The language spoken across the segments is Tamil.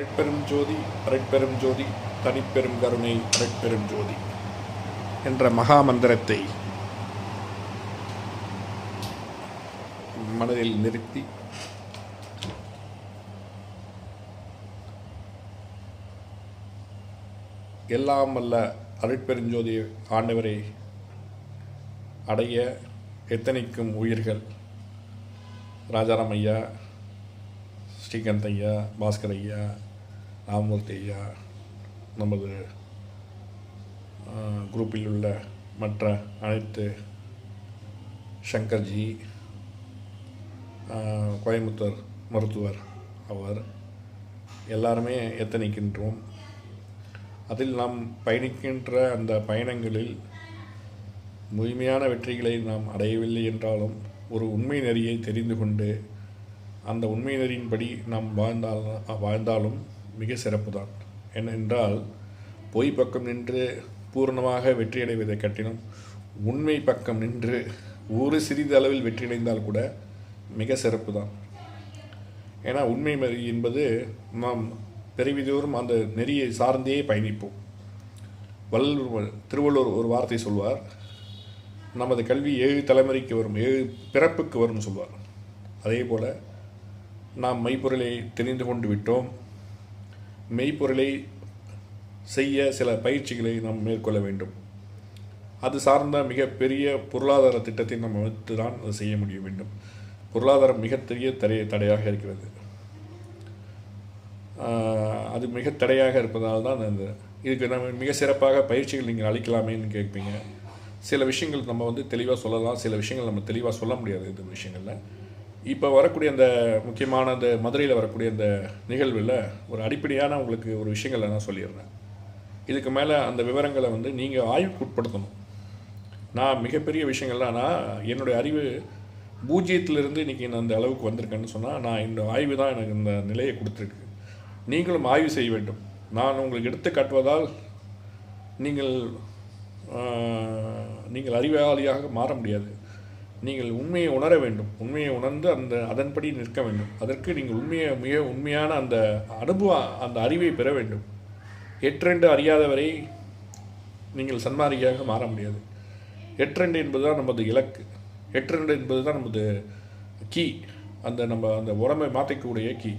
அரட்பெரும் ஜோதி அரட்பெரும் ஜோதி தனிப்பெரும் கருணை அரட்பெரும் ஜோதி என்ற மகா மந்திரத்தை மனதில் நிறுத்தி எல்லாம் வல்ல அருட்பெருஞ்சோதி ஆண்டவரை அடைய எத்தனைக்கும் உயிர்கள்? ராஜாராம் ஐயா ஸ்ரீகாந்த் ஐயா பாஸ்கர் ஐயா ராமமூர்த்தி ஐயா நமது குரூப்பில் உள்ள மற்ற அனைத்து சங்கர்ஜி கோயம்புத்தூர் மருத்துவர் அவர் எல்லாருமே எத்தனைக்கின்றோம். அதில் நாம் பயணிக்கின்ற அந்த பயணங்களில் முழுமையான வெற்றிகளை நாம் அடையவில்லை என்றாலும் ஒரு உண்மை நெறியை தெரிந்து கொண்டு அந்த உண்மை நெறியின்படி நாம் வாழ்ந்தால் வாழ்ந்தாலும் மிக சிறப்பு தான் ஏனென்றால் பொய் பக்கம் நின்று பூரணமாக வெற்றியடைவதை கட்டினும் உண்மை பக்கம் நின்று ஒரு சிறிது அளவில் வெற்றியடைந்தால் கூட மிக சிறப்பு தான் ஏன்னா உண்மை என்பது நாம் பெருவிதோறும் அந்த நெறியை சார்ந்தே பயணிப்போம். வள்ளுவர் திருவள்ளுவர் ஒரு வார்த்தை சொல்வார் நமது கல்வி ஏழு தலைமுறைக்கு வரும் ஏழு பிறப்புக்கு வரும்னு சொல்வார். அதே போல் நாம் மெய்ப்பொருளை தெரிந்து கொண்டு விட்டோம் மெய்ப்பொருளை செய்ய சில பயிற்சிகளை நாம் மேற்கொள்ள வேண்டும். அது சார்ந்த மிகப்பெரிய பொருளாதார திட்டத்தை நம்ம வைத்து தான் அதை செய்ய முடிய வேண்டும். பொருளாதாரம் மிகப்பெரிய தடை தடையாக இருக்கிறது. அது மிக தடையாக இருப்பதால் தான் அந்த இதுக்கு நம்ம மிக சிறப்பாக பயிற்சிகள் நீங்கள் அளிக்கலாமேன்னு கேட்பீங்க. சில விஷயங்கள் நம்ம வந்து தெளிவாக சொல்லலாம். சில விஷயங்கள் நம்ம தெளிவாக சொல்ல முடியாது இந்த விஷயங்களில். இப்போ வரக்கூடிய அந்த முக்கியமான அந்த மதுரையில் வரக்கூடிய அந்த நிகழ்வில் ஒரு அடிப்படையான உங்களுக்கு ஒரு விஷயங்களை நான் சொல்லிடுறேன் இதுக்கு மேலே அந்த விவரங்களை வந்து நீங்கள் ஆய்வுக்கு உட்படுத்தணும் நான் மிகப்பெரிய விஷயங்கள்லாம் நான் என்னுடைய அறிவு பூஜ்ஜியத்திலிருந்து இன்றைக்கி நான் அந்த அளவுக்கு வந்திருக்கேன்னு சொன்னால் நான் இந்த ஆய்வு தான் எனக்கு இந்த நிலையை கொடுத்துருக்கு. நீங்களும் ஆய்வு செய்ய வேண்டும். நான் உங்களுக்கு எடுத்து காட்டுவதால் நீங்கள் நீங்கள் அறிவாளியாக மாற முடியாது. நீங்கள் உண்மையை உணர வேண்டும். உண்மையை உணர்ந்து அந்த அதன்படி நிற்க வேண்டும். அதற்கு நீங்கள் உண்மையை மிக உண்மையான அந்த அனுபவ அந்த அறிவை பெற வேண்டும். எற்றென்று அறியாதவரை நீங்கள் சன்மாரியாக மாற முடியாது. எட்ரெண்டு என்பது தான் நமது இலக்கு. எட்ரெண்டு என்பது தான் நமது கீ. அந்த நம்ம அந்த உடம்பை மாற்றிக்கக்கூடிய கீ.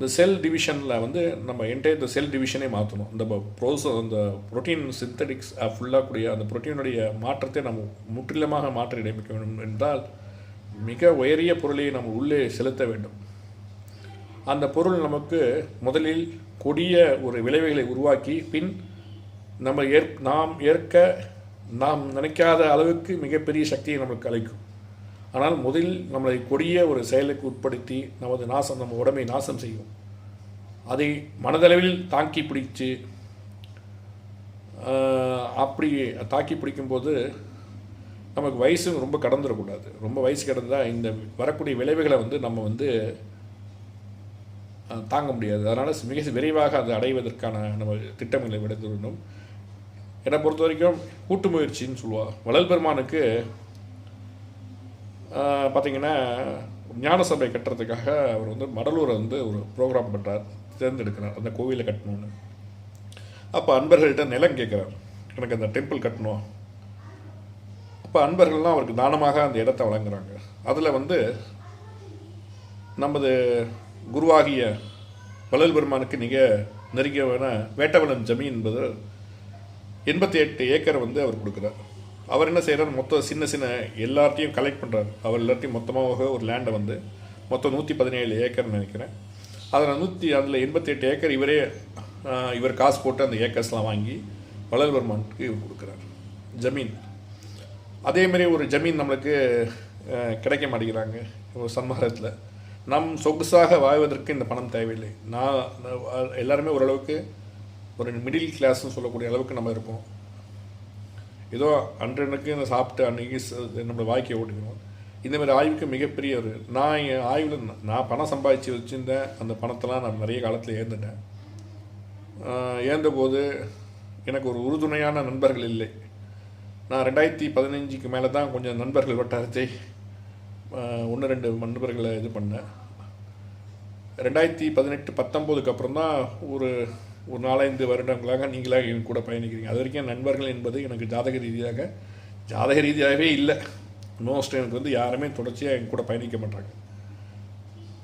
இந்த செல் டிவிஷனில் வந்து நம்ம என்டையர் இந்த செல் டிவிஷனே மாற்றணும் இந்த ப்ரோசஸ் அந்த புரோட்டீன் சிந்தடிக்ஸ் ஃபுல்லாக கூடிய அந்த புரோட்டீனுடைய மாற்றத்தை நம்ம முற்றிலுமாக மாற்ற இடமைக்க வேண்டும் என்றால் மிக உயரிய பொருளை நம்ம உள்ளே செலுத்த வேண்டும். அந்த பொருள் நமக்கு முதலில் கொடிய ஒரு விளைவுகளை உருவாக்கி பின் நம்ம ஏற் நாம் ஏற்க நாம் நினைக்காத அளவுக்கு மிகப்பெரிய சக்தியை நமக்கு அளிக்கும். ஆனால் முதலில் நம்மளை கொடிய ஒரு செயலுக்கு உட்படுத்தி நமது நாசம் நம்ம உடம்பை நாசம் செய்யும். அதை மனதளவில் தாக்கி பிடிச்சு அப்படி தாக்கி பிடிக்கும்போது நமக்கு வயசு ரொம்ப கடந்துடக்கூடாது. ரொம்ப வயசு கடந்தால் இந்த வரக்கூடிய விளைவுகளை வந்து நம்ம வந்து தாங்க முடியாது. அதனால் மிக விரைவாக அதை அடைவதற்கான நம்ம திட்டங்களை விடுத்து என்னை பொறுத்த வரைக்கும் கூட்டு முயற்சின்னு சொல்லுவாள் வளல் பெருமானுக்கு பார்த்தீங்கன்னா ஞான சபை கட்டுறதுக்காக அவர் வந்து மடலூரை வந்து ஒரு ப்ரோக்ராம் பண்ணுறார் தேர்ந்தெடுக்கிறார் அந்த கோவிலை கட்டணும்னு. அப்போ அன்பர்கள்ட்ட நிலம் கேட்குறார் எனக்கு அந்த டெம்பிள் கட்டணும். அப்போ அன்பர்கள்லாம் அவருக்கு தானமாக அந்த இடத்த வழங்குறாங்க. அதில் வந்து நமது குருவாகிய வளல் பெருமானுக்கு மிக நெருங்கியவன வேட்டவளன் ஜமீன் என்பது எண்பத்தி எட்டு ஏக்கர் வந்து அவர் கொடுக்குறார். அவர் என்ன செய்கிறார் மொத்தம் சின்ன சின்ன எல்லாத்தையும் கலெக்ட் பண்ணுறாரு அவர் எல்லாத்தையும் மொத்தமாக ஒரு லேண்டை வந்து மொத்தம் நூற்றி பதினேழு ஏக்கர்னு நினைக்கிறேன். அதில் நூற்றி அதில் எண்பத்தெட்டு ஏக்கர் இவரே இவர் காசு போட்டு அந்த ஏக்கர்ஸ்லாம் வாங்கி வளர்வர்மானுக்கு இவர் கொடுக்குறார். ஜமீன். அதேமாரி ஒரு ஜமீன் நம்மளுக்கு கிடைக்க மாட்டேங்கிறாங்க. ஒரு சன்மாரத்தில் நம் சொகுசாக வாழ்வதற்கு இந்த பணம் தேவையில்லை. நான் நான் எல்லாருமே ஓரளவுக்கு ஒரு மிடில் கிளாஸ்னு சொல்லக்கூடிய அளவுக்கு நம்ம இருப்போம். ஏதோ அன்றனுக்கு இந்த சாப்பிட்டு அன்னைக்கு ச- நம்ம வாழ்க்கையை ஓட்டிக்கணும். இந்தமாதிரி ஆய்வுக்கு மிகப்பெரிய ஒரு நான் என் ஆய்வில் நான் பணம் சம்பாதிச்சு வச்சுருந்தேன் அந்த பணத்தெல்லாம் நான் நிறைய காலத்தில் ஏந்துட்டேன். ஏந்தபோது எனக்கு ஒரு உறுதுணையான நண்பர்கள் இல்லை. நான் ரெண்டாயிரத்தி பதினஞ்சுக்கு மேலே தான் கொஞ்சம் நண்பர்கள் வட்டாரத்தை ஒன்று ரெண்டு நண்பர்களை இது பண்ணேன். ரெண்டாயிரத்தி பதினெட்டு பத்தொம்போதுக்கு அப்புறம் தான் ஒரு ஒரு நாலஞ்சு வருடங்களாக நீங்களாக என் கூட பயணிக்கிறீங்க. அது வரைக்கும் நண்பர்கள் என்பது எனக்கு ஜாதக ரீதியாக ஜாதக ரீதியாகவே இல்லை. மோஸ்ட் எனக்கு வந்து யாருமே தொடர்ச்சியாக என் கூட பயணிக்க மாட்டாங்க.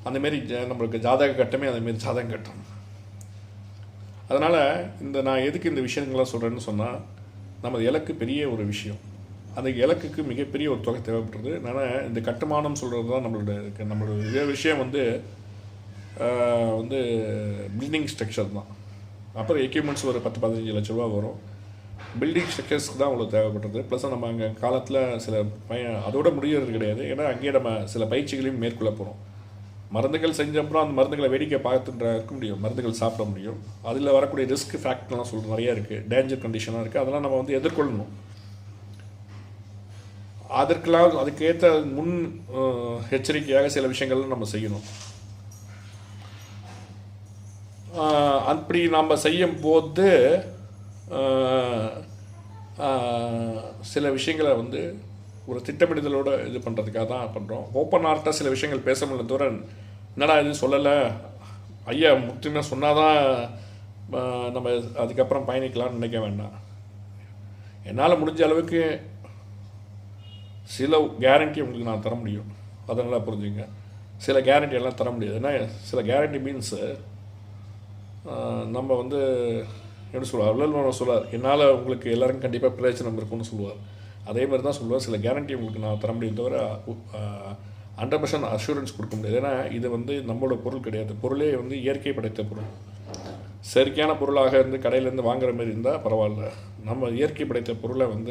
அந்தமாரி நம்மளுக்கு ஜாதக கட்டமே அந்தமாரி ஜாதக கட்டம். அதனால் இந்த நான் எதுக்கு இந்த விஷயங்கள்லாம் சொல்கிறேன்னு சொன்னால் நமது இலக்கு பெரிய ஒரு விஷயம். அந்த இலக்குக்கு மிகப்பெரிய ஒரு தொகை தேவைப்படுறது அதனால் இந்த கட்டுமானம் சொல்கிறது தான் நம்மளோட நம்மளோட விஷயம் வந்து வந்து பில்டிங் ஸ்ட்ரக்சர் தான். அப்புறம் எக்யூப்மெண்ட்ஸ் ஒரு பத்து பதினஞ்சு லட்ச ரூபா வரும். பில்டிங் ஸ்ட்ரக்சர்ஸ்க்கு தான் அவ்வளோ தேவைப்படுறது. ப்ளஸ் நம்ம அங்கே காலத்தில் சில பய அதோட முடியறது கிடையாது. ஏன்னா அங்கேயே நம்ம சில பயிற்சிகளையும் மேற்கொள்ள போகிறோம் மருந்துகள் செஞ்ச அப்புறம் அந்த மருந்துகளை வேடிக்கை பார்த்துட்டு இருக்க முடியும். மருந்துகள் சாப்பிட முடியும். அதில் வரக்கூடிய ரிஸ்க் ஃபேக்ட்லாம் சொல்ல நிறையா இருக்குது டேஞ்சர் கண்டிஷனாக இருக்குது அதெல்லாம் நம்ம வந்து எதிர்கொள்ளணும். அதற்கெல்லாம் அதுக்கேற்ற முன் எச்சரிக்கையாக சில விஷயங்கள்லாம் நம்ம செய்யணும். அப்படி நாம் செய்யும் போது சில விஷயங்களை வந்து ஒரு திட்டமிடுதலோட இது பண்ணுறதுக்காக தான் பண்ணுறோம் ஓப்பன் ஆர்ட்டாக சில விஷயங்கள் பேச முடியல தவிர என்னடா இது சொல்லலை? ஐயா முக்கியமாக சொன்னால் தான் நம்ம அதுக்கப்புறம் பயணிக்கலாம்னு நினைக்க வேண்டாம். என்னால் முடிஞ்ச அளவுக்கு சில கேரண்டி உங்களுக்கு நான் தர முடியும். அதனால் புரிஞ்சுங்க. சில கேரண்டி எல்லாம் தர முடியாது. ஏன்னா சில கேரண்டி மீன்ஸு நம்ம வந்து எப்படி சொல்லுவார் வள்ளல் சொல்லுவார் என்னால் உங்களுக்கு எல்லாருக்கும் கண்டிப்பாக பிரயோஜனம் இருக்கும்னு சொல்லுவார். அதே மாதிரி தான் சொல்லுவார் சில கேரண்டி உங்களுக்கு நான் தர முடியும் தவிர ஹண்ட்ரட் பர்சன்ட் அஷூரன்ஸ் கொடுக்க முடியாது. ஏன்னா இது வந்து நம்மளோட பொருள் கிடையாது. பொருளே வந்து இயற்கை படைத்த பொருள். செயற்கையான பொருளாக இருந்து கடையிலேருந்து வாங்குற மாதிரி இருந்தால் பரவாயில்ல. நம்ம இயற்கை படைத்த பொருளை வந்து